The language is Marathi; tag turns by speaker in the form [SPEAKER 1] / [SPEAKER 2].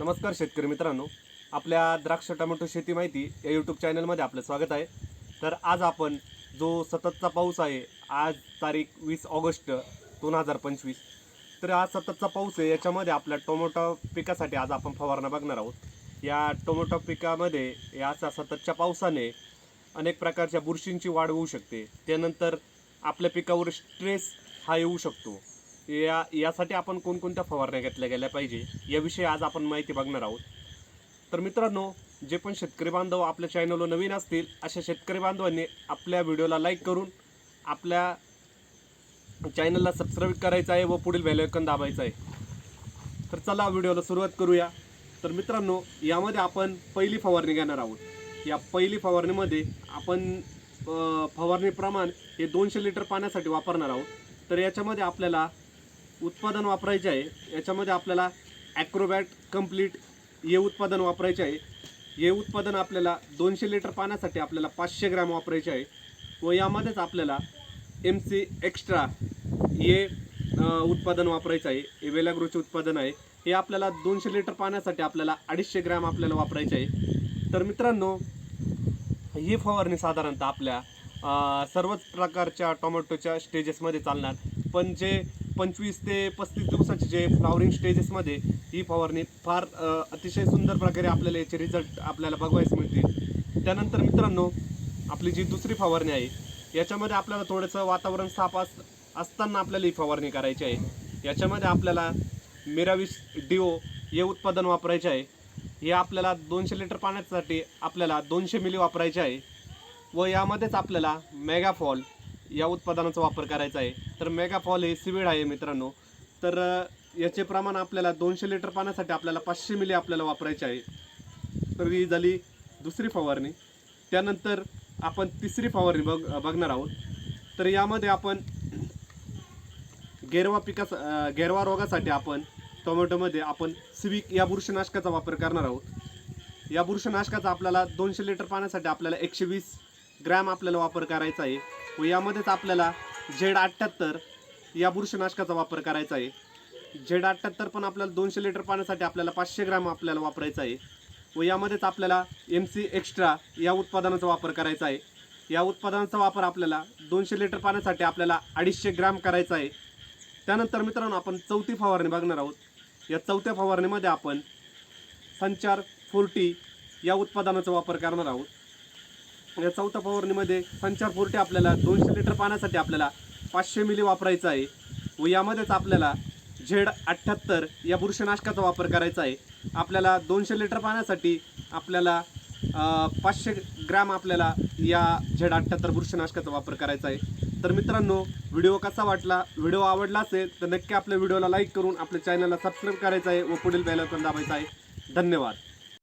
[SPEAKER 1] नमस्कार शेतकरी मित्रांनो. आपल्या द्राक्ष टोमॅटो शेती माहिती या यूट्यूब चॅनलमध्ये आपलं स्वागत आहे. तर आज आपण जो सततचा पाऊस आहे आज तारीख वीस ऑगस्ट दोन हजार पंचवीस. तर आज सततचा पाऊस आहे याच्यामध्ये आपल्या टोमॅटो पिकासाठी आज आपण फवारणा बघणार आहोत. या टोमॅटो पिकामध्ये या सततच्या पावसाने अनेक प्रकारच्या बुरशींची वाढ होऊ शकते. त्यानंतर आपल्या पिकावर स्ट्रेस हा येऊ शकतो. या यासाठी आपण कोणकोणत्या फवारण्या घेतल्या गेल्या पाहिजे याविषयी आज आपण माहिती बघणार आहोत. तर मित्रांनो जे पण शेतकरी बांधव आपल्या चॅनलवर नवीन असतील अशा शेतकरी बांधवांनी आपल्या व्हिडिओला लाईक करून आपल्या चॅनलला सबस्क्राईब करायचं आहे व पुढील बेलायकन दाबायचं आहे. तर चला व्हिडिओला सुरुवात करूया. तर मित्रांनो यामध्ये आपण पहिली फवारणी घेणार आहोत. या पहिली फवारणीमध्ये आपण फवारणी प्रमाण हे दोनशे लिटर पाण्यासाठी वापरणार आहोत. तर याच्यामध्ये आपल्याला उत्पादन वापरायचे आहे. याच्यामध्ये आपल्याला ॲक्रोबॅट कंप्लीट हे उत्पादन वापरायचे आहे. हे उत्पादन आपल्याला दोनशे लिटर पाण्यासाठी आपल्याला पाचशे ग्रॅम वापरायचे आहे. व यामध्येच आपल्याला एम सी एक्स्ट्रा हे उत्पादन वापरायचं आहे. हे वेलाग्रोचे उत्पादन आहे. हे आपल्याला दोनशे लिटर पाण्यासाठी आपल्याला अडीचशे ग्रॅम आपल्याला वापरायचे आहे. तर मित्रांनो ही फवारणी साधारणतः आपल्या सर्वच प्रकारच्या टोमॅटोच्या स्टेजेसमध्ये चालणार. पण जे पंचवीस ते पस्तीस दिवसाचे जे फ्लॉवरिंग स्टेजेसमध्ये ही फवारणी फार अतिशय सुंदर प्रकारे आपल्याला याचे रिझल्ट आपल्याला बघवायचे मिळतील. त्यानंतर मित्रांनो आपली जी दुसरी फवारणी आहे याच्यामध्ये आपल्याला थोडंसं वातावरण साफ अस असताना आपल्याला ही फवारणी करायची आहे. याच्यामध्ये आपल्याला मिराविस डिओ हे उत्पादन वापरायचे आहे. हे आपल्याला दोनशे लिटर पाण्यासाठी आपल्याला दोनशे मिली वापरायचे आहे. व यामध्येच आपल्याला मेगाफॉल या उत्पादनाचा वापर करायचा आहे. तर मेगाफॉल हे सिविड आहे मित्रांनो. तर याचे प्रमाण आपल्याला दोनशे लिटर पाण्यासाठी आपल्याला पाचशे मिली आपल्याला वापरायचे आहे. तर ही झाली दुसरी फवारणी. त्यानंतर आपण तिसरी फवारणी बघ बघणार आहोत. तर यामध्ये आपण गेरवा पिकास गेरवा रोगासाठी आपण टोमॅटोमध्ये आपण सिविक या बुरशीनाशकाचा वापर करणार आहोत. या बुरशीनाशकाचा आपल्याला दोनशे लिटर पाण्यासाठी आपल्याला एकशे वीस ग्रॅम आपल्याला वापर करायचा आहे. व यामध्येच आपल्याला झेड अठ्ठ्याहत्तर या बुरशीनाशकाचा वापर करायचा आहे. झेड अठ्ठ्याहत्तर पण आपल्याला दोनशे लिटर पाण्यासाठी आपल्याला पाचशे ग्रॅम आपल्याला वापरायचा आहे. व यामध्येच आपल्याला एम सी एक्स्ट्रा या उत्पादनाचा वापर करायचा आहे. या उत्पादनाचा वापर आपल्याला दोनशे लिटर पाण्यासाठी आपल्याला अडीचशे ग्रॅम करायचा आहे. त्यानंतर मित्रांनो आपण चौथी फवारणी बघणार आहोत. या चौथ्या फवारणीमध्ये आपण संचार फोर्टी या उत्पादनाचा वापर करणार आहोत. या चौथ्या फवारणीमध्ये संचार फोर्टी आपल्याला दोनशे लिटर पाण्यासाठी आपल्याला पाचशे मिली वापरायचं आहे. व यामध्येच आपल्याला झेड अठ्ठ्याहत्तर या बुरशनाशकाचा वापर करायचा आहे. आपल्याला दोनशे लिटर पाण्यासाठी आपल्याला पाचशे ग्रॅम आपल्याला या झेड अठ्ठ्याहत्तर बुरशीनाशकाचा वापर करायचा आहे. तर मित्रांनो व्हिडिओ कसा वाटला व्हिडिओ आवडला असेल तर नक्की आपल्या व्हिडिओला लाईक करून आपल्या चॅनलला सबस्क्राईब करायचं आहे व पुढील बेल पण दाबायचं आहे. धन्यवाद.